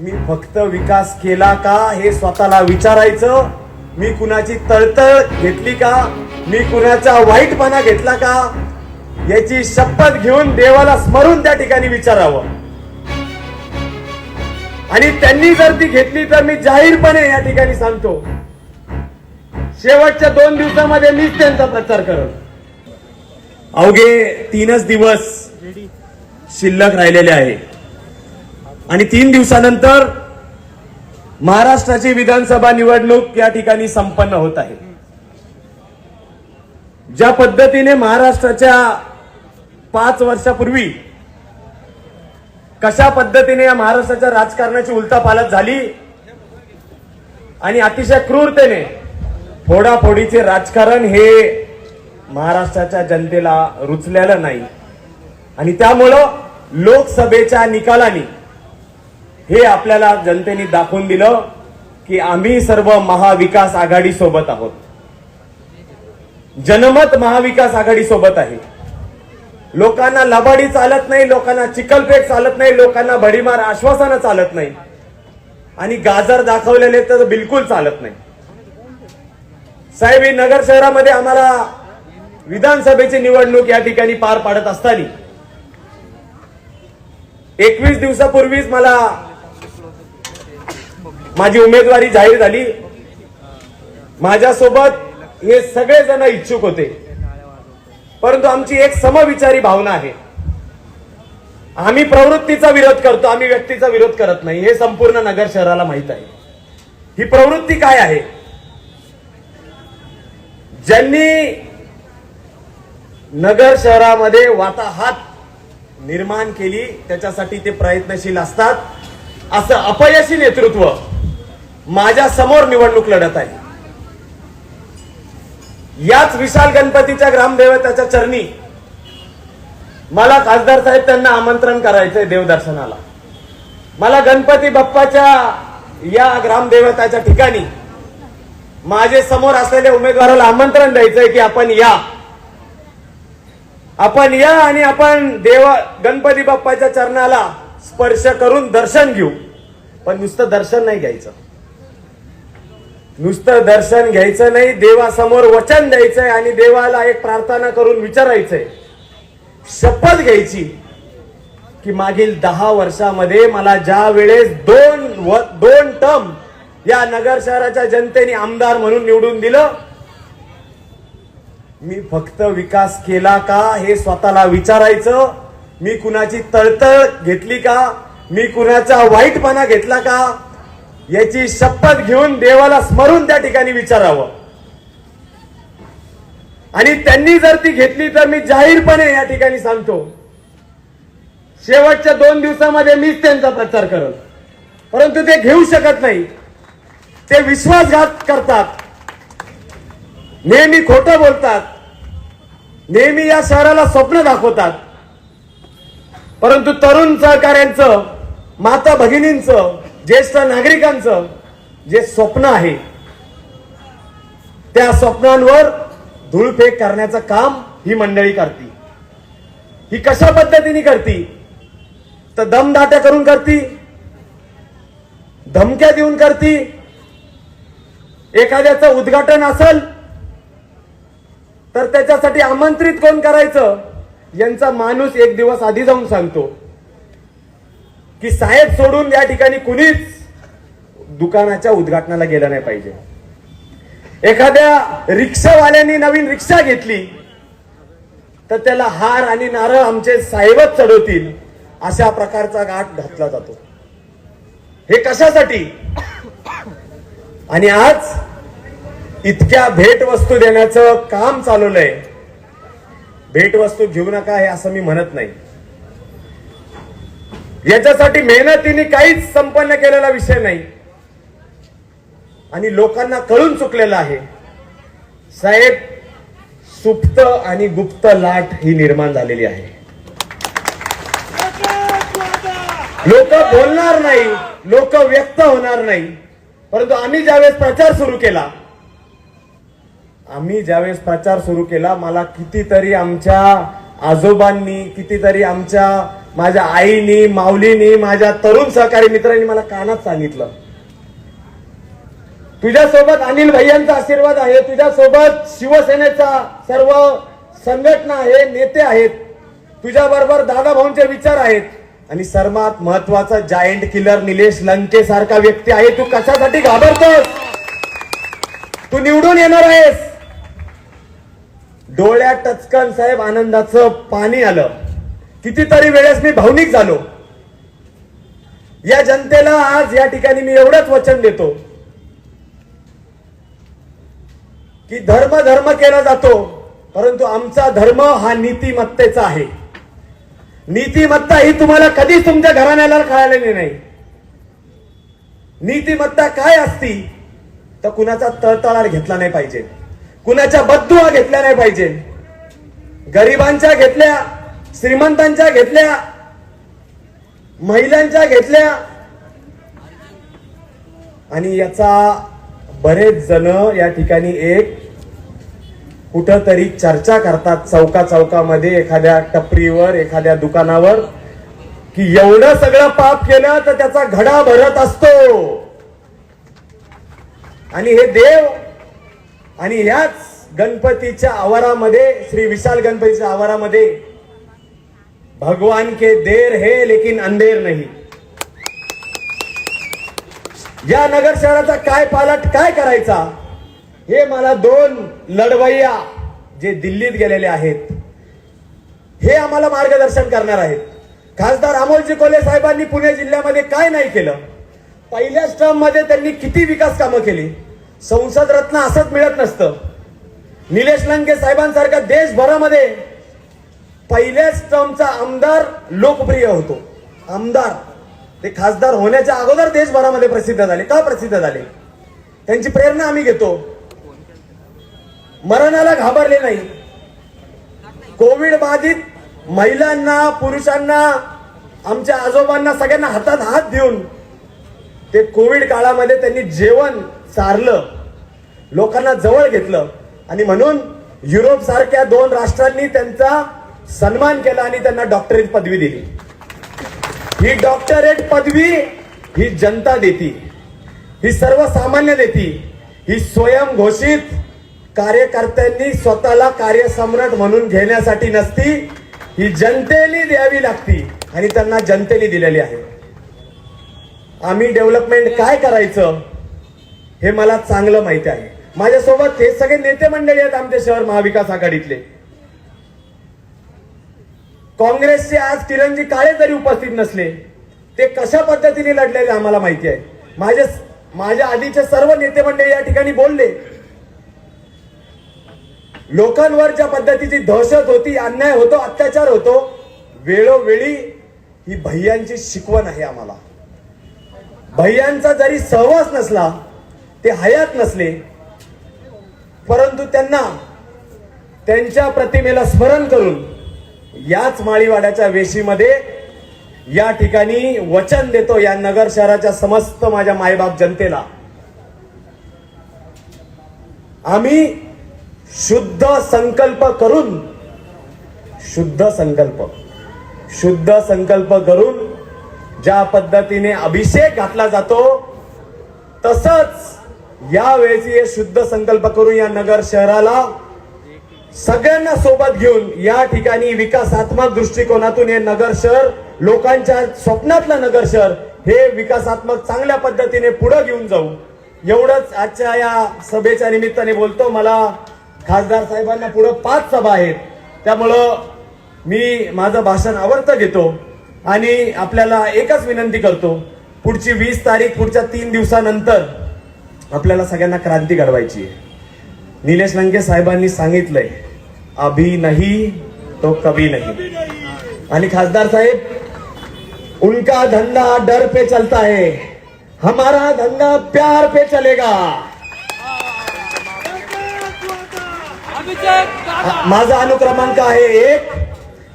मी फक्त विकास केला का हे स्वतःला विचारायचं? मी कुणाची तळतळ घेतली का? मी कुणाचा वाईटपणा घेतला का? याची शपथ घेऊन देवाला स्मरून त्या ठिकाणी विचारावं. आणि त्यांनी जर ती घेतली तर मी जाहीरपणे या ठिकाणी सांगतो. शेवटच्या दोन दिवसामध्ये मीच त्यांचा प्रचार करत. अवघे तीनच दिवस शिल्लक राहिलेले आहे. आणि तीन दिवसानंतर महाराष्ट्राची विधानसभा निवडणूक या ठिकाणी संपन्न होत आहे. ज्या पद्धतीने महाराष्ट्राच्या पाच वर्षापूर्वी कशा पद्धतीने या महाराष्ट्राच्या राजकारणाची उलटापालट झाली आणि अतिशय क्रूरतेने फोडाफोडीचे राजकारण हे महाराष्ट्राच्या जनतेला रुचलेलं नाही. आणि त्यामुळं लोकसभेच्या निकालानी हे आपल्याला जनतेने दाखवून दिलं की आम्ही सर्व महाविकास आघाडी सोबत आहोत. जनमत महाविकास आघाडी सोबत आहे. लोकांना लबाडी चालत नाही लोकांना चिकलपेट चालत नाही लोकांना भडीमार आश्वासनं चालत नाही. आणि गाजर दाखवलेले तर बिलकुल चालत नाही. साहेब ही नगर शहरामध्ये आम्हाला विधानसभेची निवडणूक या ठिकाणी पार पाडत असताना एकवीस दिवसापूर्वीच मला माझी उमेदवारी जाहीर झाली. माझ्यासोबत हे सगळेजण इच्छुक होते. परंतु आमची एक समविचारी भावना आहे. आम्ही प्रवृत्तीचा विरोध करतो आम्ही व्यक्तीचा विरोध करत नाही. हे संपूर्ण नगर शहराला माहीत आहे. ही प्रवृत्ती काय आहे? ज्यांनी नगर शहरामध्ये वाताहात निर्माण केली त्याच्यासाठी ते प्रयत्नशील असतात. असं अपयशी नेतृत्व माझ्यासमोर निवडणूक लढत आहे. याच विशाल गणपतीच्या ग्रामदेवताच्या चरणी मला खासदार साहेब त्यांना आमंत्रण करायचंय देवदर्शनाला. मला गणपती बाप्पाच्या या ग्रामदेवताच्या ठिकाणी माझे समोर असलेल्या उमेदवाराला आमंत्रण द्यायचंय की आपण या. आपण या आणि आपण देव गणपती बाप्पाच्या चरणाला स्पर्श करून दर्शन घेऊ. पण नुसतं दर्शन नाही घ्यायचं. नुसतं दर्शन घ्यायचं नाही देवासमोर वचन द्यायचंय आणि देवाला एक प्रार्थना करून विचारायचंय. शपथ घ्यायची की मागील दहा वर्षामध्ये मला ज्या वेळेस दोन व- दोन टर्म या नगर शहराच्या जनतेने आमदार म्हणून निवडून दिलं मी फक्त विकास केला का हे स्वतःला विचारायचं? मी कुणाची तळतळ घेतली का? मी कुणाचा वाईटपणा घेतला का? याची शपथ घेऊन देवाला स्मरून त्या ठिकाणी विचारावं. आणि त्यांनी जर ती घेतली तर मी जाहीरपणे या ठिकाणी सांगतो. शेवटच्या दोन दिवसामध्ये मीच त्यांचा प्रचार करत. परंतु ते घेऊ शकत नाही. ते विश्वासघात करतात. नेहमी खोटं बोलतात. नेहमी या शहराला स्वप्न दाखवतात. परंतु तरुण सहकाऱ्यांचं माता भगिनींचं ज्येष्ठ नागरिकांचं जे स्वप्न आहे त्या स्वप्नांवर धूळफेक करण्याचं काम ही मंडळी करते. ही कशा पद्धतीने करती? तर दमदाट्या करून करती धमक्या देऊन करती. एखाद्याचं उद्घाटन असेल तर त्याच्यासाठी आमंत्रित कोण करायचं? यांचा माणूस एक दिवस आधी जाऊन सांगतो. की साहेब सोडून या ठिकाणी कुणीच दुकानाच्या उद्घाटनाला गेलं नाही पाहिजे. एखाद्या रिक्षावाल्यांनी नवीन रिक्षा घेतली तर त्याला हार आणि नारळ आमचे साहेबच चढवतील अशा प्रकारचा गाठ घातला जातो. हे कशासाठी? आणि आज इतक्या भेटवस्तू देण्याचं काम चालवलंय. भेटवस्तू घेऊ नका हे असं मी म्हणत नाही. याच्यासाठी मेहनतीने काहीच संपन्न केलेला विषय नाही. आणि लोकांना कळून चुकलेलं आहे. साहेब सुप्त आणि गुप्त लाट ही निर्माण झालेली आहे. लोक बोलणार नाही लोक व्यक्त होणार नाही. परंतु आम्ही ज्यावेळेस प्रचार सुरू केला आम्ही ज्यावेळेस प्रचार सुरू केला मला कितीतरी आमच्या आजोबांनी कितीतरी आमच्या माझ्या आईनी माऊलीनी माझ्या तरुण सहकारी मित्रांनी मला कानात सांगितलं. तुझ्यासोबत अनिल भैयांचा आशीर्वाद आहे. तुझ्यासोबत शिवसेनेचा सर्व संघटना आहे नेते आहेत. तुझ्या बरोबर दादा भाऊंचे विचार आहेत. आणि सर्वात महत्त्वाचा जायंट किलर निलेश लंके सारखा व्यक्ती आहे. तू कशासाठी घाबरतोस? तू निवडून येणार आहेस. डोळ्या टचकन साहेब आनंदाचं पाणी आलं. कितीतरी वेळेस मी भावनिक झालो. या जनतेला आज या ठिकाणी मी एवढंच वचन देतो. की धर्म धर्म केला जातो परंतु आमचा धर्म हा नीतिमत्तेचा आहे. नीतिमत्ता ही तुम्हाला कधीच तुमच्या घराण्याला कळालेली नाही. नीतिमत्ता काय असती तर कुणाचा तळतळार घेतला नाही पाहिजे. कुणाच्या बद्दुआ घेतल्या नाही पाहिजे. गरिबांच्या घेतल्या श्रीमंतांच्या घेतल्या महिलांच्या घेतल्या आणि याचा बरेच जण या ठिकाणी एक कुठंतरी चर्चा करतात चौका चौकामध्ये एखाद्या टपरीवर एखाद्या दुकानावर की एवढं सगळं पाप केलं तर त्याचा घडा भरत असतो. आणि हे देव आणि ह्याच गणपतीच्या आवारामध्ये श्री विशाल गणपतीच्या आवारामध्ये भगवान के देर है लेकिन अंधेर नहीं। या नगर शहराचा काय पालट काय करायचा? हे मला दोन लढवय्या जे दिल्लीत गेलेले आहेत हे आम्हाला मार्गदर्शन करणार आहेत. खासदार अमोलजी कोले साहेबांनी पुणे जिल्ह्यामध्ये काय नाही केलं? पहिल्याच टर्ममध्ये त्यांनी किती विकास कामं केली? संसद रत्न असंच मिळत नसतं. निलेश लंके साहेबांसारखा देशभरामध्ये पहिल्याच टर्मचा आमदार लोकप्रिय होतो. आमदार. ते खासदार होण्याच्या अगोदर देशभरामध्ये प्रसिद्ध झाले. का प्रसिद्ध झाले? त्यांची प्रेरणा आम्ही घेतो. मरणाला घाबरले नाही. कोविड बाधित महिलांना पुरुषांना आमच्या आजोबांना सगळ्यांना हातात हात देऊन ते कोविड काळामध्ये त्यांनी जेवण सारलं लोकांना जवळ घेतलं. आणि म्हणून युरोप सारख्या दोन राष्ट्रांनी त्यांचा सन्मान केला आणि त्यांना डॉक्टरेट पदवी दिली. ही डॉक्टरेट पदवी ही जनता देती. ही सर्वसामान्य देती. ही स्वयंघोषित कार्यकर्त्यांनी स्वतःला कार्यसम्राट म्हणून घेण्यासाठी नसती ही जनतेने द्यावी लागती आणि त्यांना जनतेने दिलेली आहे. आम्ही डेव्हलपमेंट काय करायचं हे मला चांगलं माहिती आहे. माझ्यासोबत हे सगळे नेते मंडळी आहेत आमचे शहर महाविकास आघाडीतले. काँग्रेसचे आज किरणजी काळे जरी उपस्थित नसले ते कशा पद्धतीने लढलेले आम्हाला माहिती आहे. माझ्या माझ्या आधीचे सर्व नेते मंडळी या ठिकाणी बोलले. लोकांवर ज्या पद्धतीची दहशत होती अन्याय होतो अत्याचार होतो वेळोवेळी ही भैयांची शिकवण आहे आम्हाला. भैयांचा जरी सहवास नसला ते हयात नसले परंतु त्यांना त्यांच्या प्रतिमेला स्मरण करून याच माळीवाड्याच्या वेशीमध्ये या ठिकाणी वचन देतो या नगर शहराच्या समस्त माझ्या मायबाप जनतेला. आम्ही शुद्ध संकल्प करून शुद्ध संकल्प शुद्ध संकल्प करून ज्या पद्धतीने अभिषेक घातला जातो तसंच यावेळेची हे शुद्ध संकल्प करून या नगर शहराला सगळ्यांना सोबत घेऊन या ठिकाणी विकासात्मक दृष्टिकोनातून हे नगर शहर लोकांच्या स्वप्नातलं नगर शहर हे विकासात्मक चांगल्या पद्धतीने पुढे घेऊन जाऊ. एवढंच आजच्या या सभेच्या निमित्ताने बोलतो. मला खासदार साहेबांना पुढे पाच सभा आहेत. त्यामुळं मी माझं भाषण आवडतं घेतो आणि आपल्याला एकच विनंती करतो. पुढची वीस तारीख पुढच्या तीन दिवसानंतर आपल्याला सगळ्यांना क्रांती घडवायची आहे. निलेश लंके साहेबांनी सांगितलंय अभी नहीं तो कभी नहीं. आणि खासदार साहेब उनका धंधा डर पे चलता है हमारा धंधा प्यार पे चलेगा. माझा अनुक्रमांक आहे एक.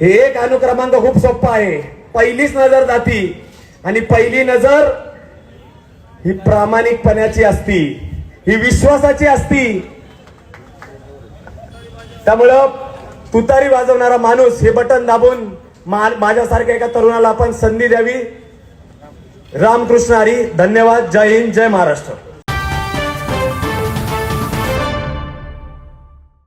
हे एक अनुक्रमांक खूप सोपा आहे. पहिलीच नजर जाती आणि पहिली नजर ही प्रामाणिकपणाची असती ही विश्वासाची असती. त्यामुळं तुतारी वाजवणारा माणूस हे बटन दाबून माझ्यासारख्या एका तरुणाला आपण संधी द्यावी. रामकृष्ण हरी धन्यवाद. जय हिंद जय महाराष्ट्र.